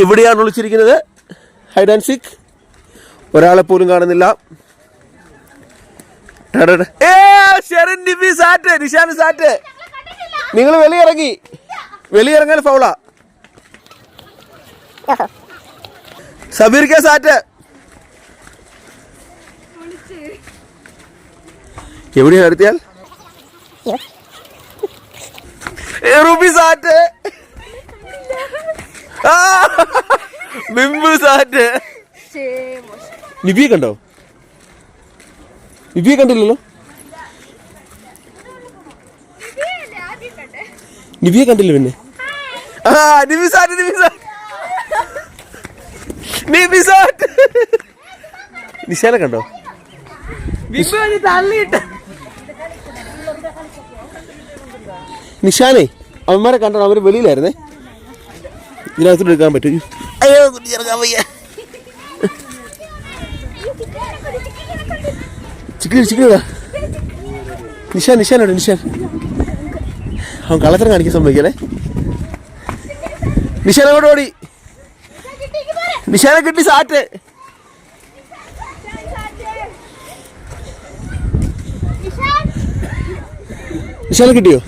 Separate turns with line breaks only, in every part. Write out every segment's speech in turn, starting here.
ഇവിടെയാണ് ഒളിച്ചിരിക്കുന്നത്. Hide and സിക്ക് ഒരാളെ പോലും കാണുന്നില്ല. നിങ്ങൾ വെളിയിറങ്ങി. വെളിയിറങ്ങാൻ ഫൗളാ സബീർ കെ സാറ്റ്. എവിടെയാ നടത്തിയാൽ റുബി സാറ്റ്. നിബിയെ കണ്ടോ? നിബിയെ കണ്ടില്ലല്ലോ? നിബിയെ കണ്ടില്ല പിന്നെ? ആ നിബി സാറ്റ് നിബി സാറ്റ്. നിബി സാറ്റ്. നിശാനെ കണ്ടോ? നിഷാനെ അവന്മാരെ കണ്ടോ അവർ വെളിയിലായിരുന്നേ. ഇതിനകത്തോട്ട് എടുക്കാൻ പറ്റും അയ്യോ കുട്ടിയിറങ്ങാൻ വയ്യ ചിക്കൻ ചിക്കൻ നിഷാൻ നിഷാനോട് നിഷാൻ അവൻ കള്ളത്തരം കാണിക്കാൻ സംഭവിക്കല്ലേ നിഷാൻ അങ്ങോട്ട് ഓടി നിഷാനെ കിട്ടി സാറ്റ് നിഷാനെ കിട്ടിയോ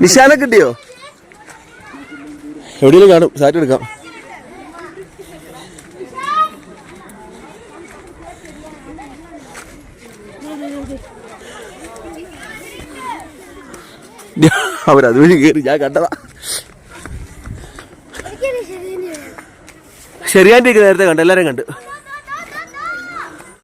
നിഷാനെ കിട്ടിയോ? എവിടെയെങ്കിലും കാണും സാറ്റ് എടുക്കാം. അവരത് വഴി കയറി ഞാൻ കണ്ടതാ. ശരിയാന്റെ നേരത്തെ കണ്ടു എല്ലാവരും കണ്ടു.